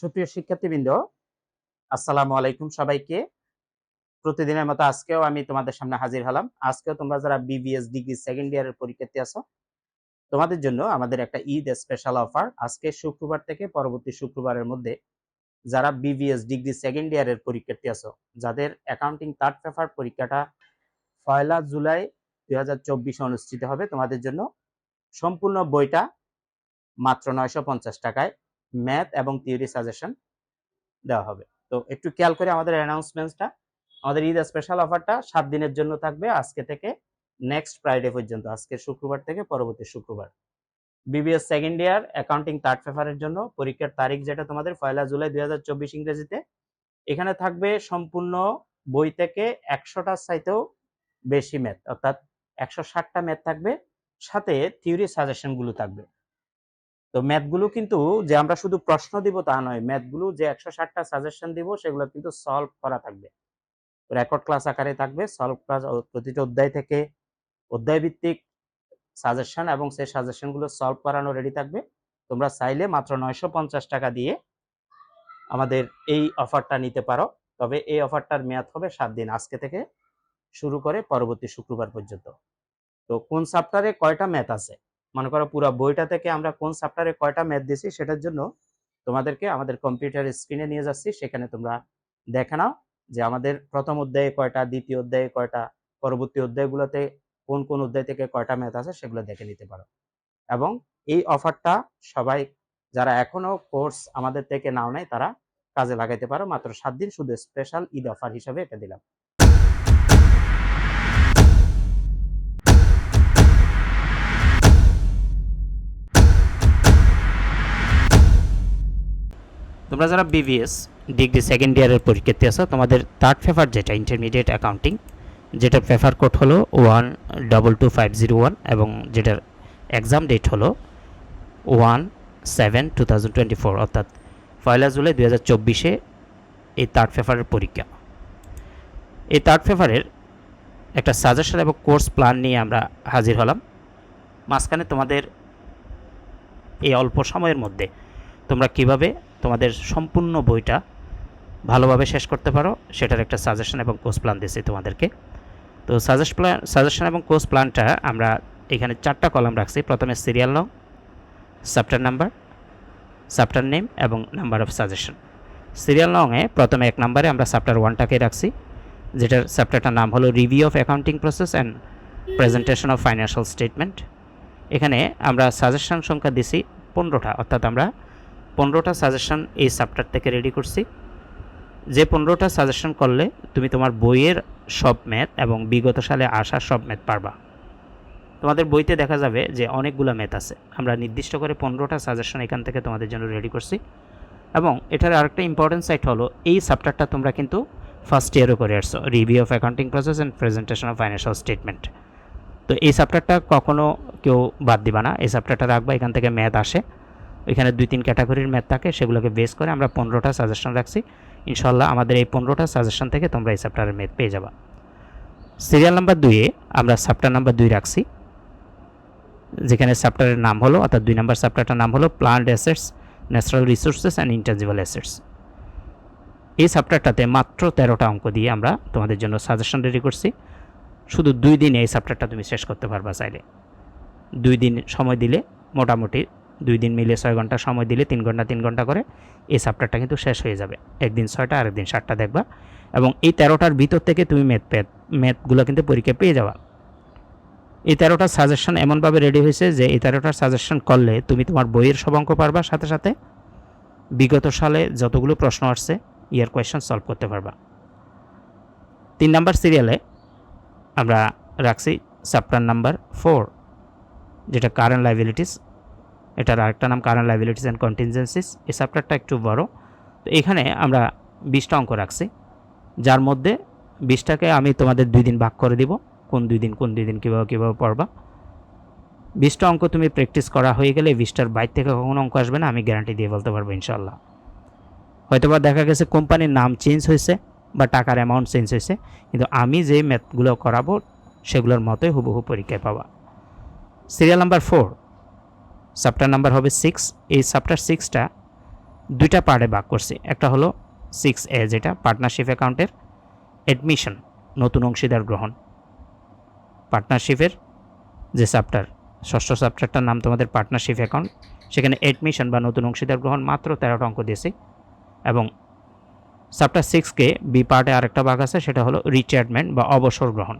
সুপ্রিয় শিক্ষার্থীবৃন্দ, আসসালামু আলাইকুম সবাইকে। প্রতিদিনের মতো আজকেও আমি তোমাদের সামনে হাজির হলাম। আজকেও তোমরা যারা বিবিএস ডিগ্রি সেকেন্ড ইয়ারের পরীক্ষার্থী আছো, তোমাদের জন্য আমাদের একটা ঈদ স্পেশাল অফার আজকে শুক্রবার থেকে পরবর্তী শুক্রবারের মধ্যে যারা বিবিএস ডিগ্রি সেকেন্ড ইয়ারের পরীক্ষার্থী আছো, যাদের অ্যাকাউন্টিং থার্ড পেপার পরীক্ষাটা পয়লা জুলাই দুই অনুষ্ঠিত হবে, তোমাদের জন্য সম্পূর্ণ বইটা মাত্র নয়শো পঞ্চাশ টাকায়। ম্যাথ এবং থিওরি সাজেশন দেওয়া হবে। তো একটু খেয়াল করে আমাদের অ্যানাউন্সমেন্টসটা আমাদের ঈদ স্পেশাল অফারটা সাত দিনের জন্য থাকবে আজকে থেকে নেক্সট ফ্রাইডে পর্যন্ত, আজকে শুক্রবার থেকে পরবর্তী শুক্রবার। BBS second year accounting third পেপারের জন্য, পরীক্ষার তারিখ যেটা তোমাদের পয়লা জুলাই দুই হাজার চব্বিশ ইংরেজিতে। এখানে থাকবে সম্পূর্ণ বই থেকে একশোটার চাইতেও বেশি ম্যাথ অর্থাৎ একশো ষাটটা ম্যাথ থাকবে, সাথে থিওরি সাজেশনগুলো থাকবে। তো ম্যাথগুলো কিন্তু যে আমরা শুধু প্রশ্ন দিব তা নয় ম্যাথগুলো যে একশো ষাটটা সাজেশন দিব সেগুলো কিন্তু সলভ করা থাকবে। রেকর্ড ক্লাস আকারে থাকবে সলভ ক্লাস প্রতিটা অধ্যায় থেকে অধ্যায় ভিত্তিক সাজেশন এবং সেই সাজেশনগুলো সলভ করানো রেডি থাকবে। তোমরা চাইলে মাত্র নয়শো পঞ্চাশ টাকা দিয়ে আমাদের এই অফারটা নিতে পারো। তবে এই অফারটার মেয়াদ হবে সাত দিন, আজকে থেকে শুরু করে পরবর্তী শুক্রবার পর্যন্ত। তো কোন চ্যাপ্টারে কয়টা ম্যাথ আছে? মনে করো পুরো বইটা থেকে আমরা কোন চ্যাপ্টারে কয়টা ম্যাথ দিছি সেটার জন্য তোমাদেরকে আমাদের কম্পিউটার স্ক্রিনে নিয়ে যাচ্ছি, সেখানে তোমরা দেখে নাও যে আমাদের প্রথম অধ্যায়ে কয়টা, দ্বিতীয় অধ্যায়ে কয়টা, পরবর্তী অধ্যায়গুলোতে কোন কোন অধ্যায় থেকে কয়টা ম্যাথ আছে সেগুলো দেখে নিতে পারো। এবং এই অফারটা সবাই যারা এখনও কোর্স আমাদের থেকে নাও নাই তারা কাজে লাগাইতে পারো। মাত্র সাত দিন শুধু স্পেশাল ঈদ অফার হিসেবে এটা দিলাম। তোমরা যারা বিবিএস ডিগ্রি সেকেন্ড ইয়ারের পরীক্ষার্থী আছো, তোমাদের থার্ড পেপার যেটা ইন্টারমিডিয়েট অ্যাকাউন্টিং যেটা পেপার কোড হলো one double two five zero one এবং যেটার এক্সাম ডেট হলো one seven two thousand twenty four অর্থাৎ পয়লা জুলাই দু হাজার চব্বিশে এই থার্ড পেপারের পরীক্ষা। এই থার্ড পেপারের একটা সাজেশন এবং কোর্স প্ল্যান নিয়ে আমরা হাজির হলাম। মাঝখানে তোমাদের এই অল্প সময়ের মধ্যে তোমরা কীভাবে তোমাদের সম্পূর্ণ বইটা ভালোভাবে শেষ করতে পারো, সেটার একটা সাজেশন এবং কোর্স প্ল্যান দিয়েছি তোমাদেরকে। তো সাজেস্ট প্ল্যান সাজেশন এবং কোর্স প্ল্যানটা আমরা এখানে চারটা কলাম রাখছি। প্রথমে সিরিয়াল নং চ্যাপ্টার নাম্বার চ্যাপ্টার নেম এবং নাম্বার অফ সাজেশন সিরিয়াল নংয়ে প্রথমে এক নম্বরে আমরা চ্যাপ্টার ওয়ানটাকে রাখছি, যেটার চ্যাপ্টারটার নাম হলো review of accounting process and presentation of financial statement এখানে আমরা সাজেশন সংখ্যা দিছি পনেরোটা, অর্থাৎ আমরা পনেরোটা সাজেশন এই চ্যাপ্টার থেকে রেডি করছি। যে পনেরোটা সাজেশন করলে তুমি তোমার বইয়ের সব ম্যাথ এবং বিগত সালে আসা সব ম্যাথ পারবা। তোমাদের বইতে দেখা যাবে যে অনেকগুলো ম্যাথ আছে। আমরা নির্দিষ্ট করে পনেরোটা সাজেশন এখান থেকে তোমাদের জন্য রেডি করছি। এবং এটার আরেকটা ইম্পর্টেন্ট সাইট হলো, এই চ্যাপ্টারটা তোমরা কিন্তু ফার্স্ট ইয়ারও করে আসছো। Review of accounting process and presentation of financial statement তো এই চ্যাপ্টারটা কখনো কেউ বাদ দিবা না। এই চ্যাপ্টারটা রাখবা, এখান থেকে ম্যাথ আসে। এখানে দুই তিন ক্যাটাগরির ম্যাথ থাকে, সেগুলোকে বেস করে আমরা পনেরোটা সাজেশন রাখছি। ইনশাল্লাহ আমাদের এই পনেরোটা সাজেশন থেকে তোমরা এই চ্যাপ্টারের ম্যাথ পেয়ে যাবা। সিরিয়াল নাম্বার দুইয়ে আমরা চ্যাপ্টার নাম্বার দুই রাখছি। যেখানে চ্যাপ্টারের নাম হলো, অর্থাৎ দুই নম্বর চ্যাপ্টারটার নাম হলো plant assets natural resources and intangible assets এই চ্যাপ্টারটাতে মাত্র তেরোটা অঙ্ক দিয়ে আমরা তোমাদের জন্য সাজেশন রেডি করছি। শুধু দুই দিনে এই চ্যাপ্টারটা তুমি শেষ করতে পারবা চাইলে। দুই দিন সময় দিলে মোটামুটি দুই দিন মিলে ছয় ঘণ্টা সময় দিলে তিন ঘণ্টা তিন ঘণ্টা করে এই চ্যাপ্টারটা কিন্তু শেষ হয়ে যাবে। একদিন ছয়টা আরেকদিন সাতটা দেখবা। এবং এই তেরোটার ভিতর থেকে তুমি ম্যাথ প্যাথ ম্যাথগুলো কিন্তু পরীক্ষা পেয়ে যাবা। এই তেরোটার সাজেশন এমনভাবে রেডি হয়েছে যে এই তেরোটার সাজেশন করলে তুমি তোমার বইয়ের সব অঙ্ক পারবা, সাথে সাথে বিগত সালে যতগুলো প্রশ্ন আসছে ইয়ার কোয়েশ্চেন সলভ করতে পারবা। তিন নাম্বার সিরিয়ালে আমরা রাখছি চ্যাপ্টার নাম্বার ফোর যেটা কারেন্ট লাইবিলিটিস এটার আরেকটা নাম কারেন্ট লাইবিলিটিস অ্যান্ড কন্টিনজেন্সিস এই চ্যাপ্টারটা একটু বড়। তো এখানে আমরা বিশটা অঙ্ক রাখছি, যার মধ্যে বিশটাকে আমি তোমাদের দুই দিন ভাগ করে দিব, কোন দুই দিন, কোন দুই দিন কীভাবে কীভাবে পড়বা। বিশটা অঙ্ক তুমি প্র্যাকটিস করা হয়ে গেলে বিশটার বাইর থেকে কখনো অঙ্ক আসবে না, আমি গ্যারান্টি দিয়ে বলতে পারব ইনশাল্লাহ হয়তোবা দেখা গেছে কোম্পানির নাম চেঞ্জ হয়েছে, বা টাকার অ্যামাউন্ট চেঞ্জ হয়েছে, কিন্তু আমি যে ম্যাথগুলো করাবো, সেগুলোর মতোই হুবহু পরীক্ষায় পাবা। Serial number four chapter number হবে সিক্স এই চ্যাপ্টার সিক্সটা দুইটা পার্টে ভাগ করছি। একটা হলো সিক্স এ যেটা পার্টনারশিপ অ্যাকাউন্টের অ্যাডমিশন নতুন অংশীদার গ্রহণ। পার্টনারশিপের যে চ্যাপ্টার ষষ্ঠ চ্যাপ্টারটার নাম তোমাদের পার্টনারশিপ অ্যাকাউন্ট সেখানে অ্যাডমিশন বা নতুন অংশীদার গ্রহণ মাত্র তেরোটা অঙ্ক দিয়েছি। এবং চ্যাপ্টার সিক্সকে বি পার্টে আরেকটা ভাগ আছে, সেটা হলো রিটায়ারমেন্ট বা অবসর গ্রহণ।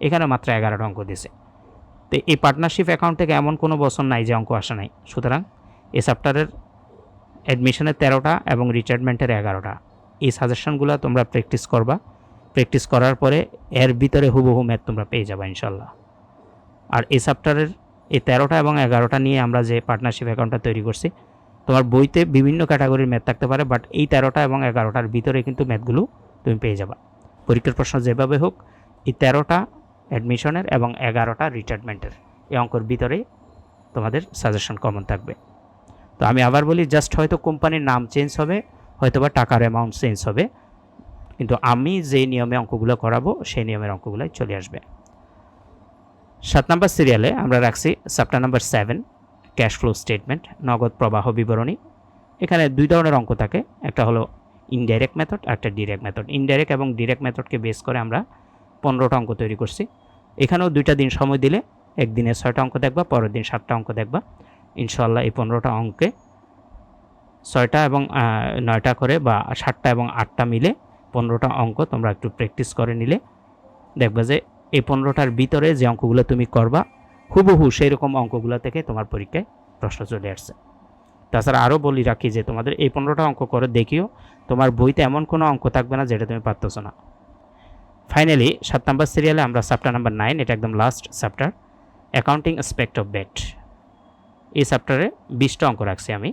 এখানে মাত্র এগারোটা অঙ্ক দিয়েছে। তো এই পার্টনারশিপ অ্যাকাউন্ট থেকে এমন কোনো বছর নাই যে অঙ্ক আসে নাই। সুতরাং এ চ্যাপ্টারের অ্যাডমিশনের তেরোটা এবং রিটায়ারমেন্টের এগারোটা। এই সাজেশনগুলো তোমরা প্র্যাকটিস করবা। প্র্যাকটিস করার পরে এর ভিতরে হুবহু ম্যাথ তোমরা পেয়ে যাবা ইনশাল্লাহ আর এই চ্যাপ্টারের এই তেরোটা এবং এগারোটা নিয়ে আমরা যে পার্টনারশিপ অ্যাকাউন্টটা তৈরি করছি, তোমার বইতে বিভিন্ন ক্যাটাগরির ম্যাথ থাকতে পারে বাট এই তেরোটা এবং এগারোটার ভিতরে কিন্তু ম্যাথগুলো তুমি পেয়ে যাবা। পরীক্ষার প্রশ্ন যেভাবে হোক, এই তেরোটা অ্যাডমিশনের এবং এগারোটা রিটায়ারমেন্টের। এই অঙ্কর ভিতরে তোমাদের সাজেশন কমন থাকবে। তো আমি আবার বলি জাস্ট হয়তো কোম্পানির নাম চেঞ্জ হবে হয়তো বা টাকার অ্যামাউন্ট চেঞ্জ হবে, কিন্তু আমি যে নিয়মে অঙ্কগুলো করাবো, সেই নিয়মের অঙ্কগুলোই চলে আসবে। সাত নম্বর সিরিয়ালে আমরা রাখছি chapter number seven cash flow statement নগদ প্রবাহ বিবরণী। এখানে দুই ধরনের অঙ্ক থাকে, একটা হলো ইনডাইরেক্ট মেথড আর একটা ডিরেক্ট মেথড ইনডাইরেক্ট এবং ডিরেক্ট মেথডকে বেস করে আমরা পনেরোটা অঙ্ক তৈরি করছি। এখানেও দুইটা দিন সময় দিলে একদিনে ছয়টা অঙ্ক দেখবা, পরের দিন সাতটা অঙ্ক দেখবা। ইনশাল্লাহ এই পনেরোটা অঙ্কে ছয়টা এবং নয়টা করে বা সাতটা এবং আটটা মিলে পনেরোটা অঙ্ক তোমরা একটু প্র্যাকটিস করে নিলে দেখবে যে এই পনেরোটার ভিতরে যে অঙ্কগুলো তুমি করবা, হুবহু সেই রকম অঙ্কগুলো থেকে তোমার পরীক্ষায় প্রশ্ন চলে আসছে। তাছাড়া আরও বলি রাখি যে তোমাদের এই পনেরোটা অঙ্ক করে দেখিও, তোমার বইতে এমন কোনো অঙ্ক থাকবে না যেটা তুমি পারতেছো না। ফাইনালি সাত নাম্বার সিরিয়ালে আমরা চ্যাপ্টার নাম্বার নাইন এটা একদম last chapter accounting aspect of VAT এই চ্যাপ্টারে বিশটা অঙ্ক রাখছি আমি।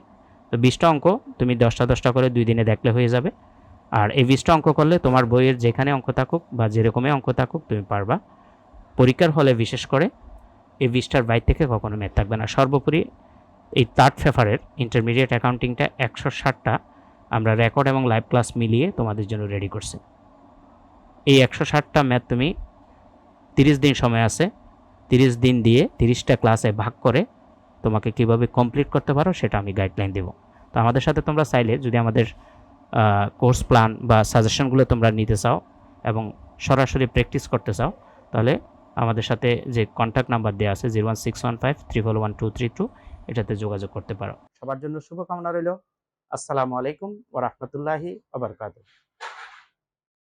তো বিশটা অঙ্ক তুমি দশটা দশটা করে দুই দিনে দেখলে হয়ে যাবে। আর এই বিশটা অঙ্ক করলে তোমার বইয়ের যেখানে অঙ্ক থাকুক বা যেরকমই অঙ্ক থাকুক তুমি পারবা। পরীক্ষার হলে বিশেষ করে এই বিশটার বাইর থেকে কখনো মেদ থাকবে না। সর্বোপরি এই থার্ড ফেফারের ইন্টারমিডিয়েট অ্যাকাউন্টিংটা একশো ষাটটা আমরা রেকর্ড এবং লাইভ ক্লাস মিলিয়ে তোমাদের জন্য রেডি করছি। এই একশো ষাটটা ম্যাথ তুমি তিরিশ দিন সময় আছে, তিরিশ দিন দিয়ে তিরিশটা ক্লাসে ভাগ করে তোমাকে কীভাবে কমপ্লিট করতে পারো সেটা আমি গাইডলাইন দেবো। তো আমাদের সাথে তোমরা চাইলে যদি আমাদের কোর্স প্ল্যান বা সাজেশনগুলো তোমরা নিতে চাও এবং সরাসরি প্র্যাকটিস করতে চাও, তাহলে আমাদের সাথে যে কন্ট্যাক্ট নাম্বার দেওয়া আছে zero one six one five, triple one two three two, এটাতে যোগাযোগ করতে পারো। সবার জন্য শুভকামনা রইল। আসসালামু আলাইকুম ওরহমতুল্লাহি আবরকাত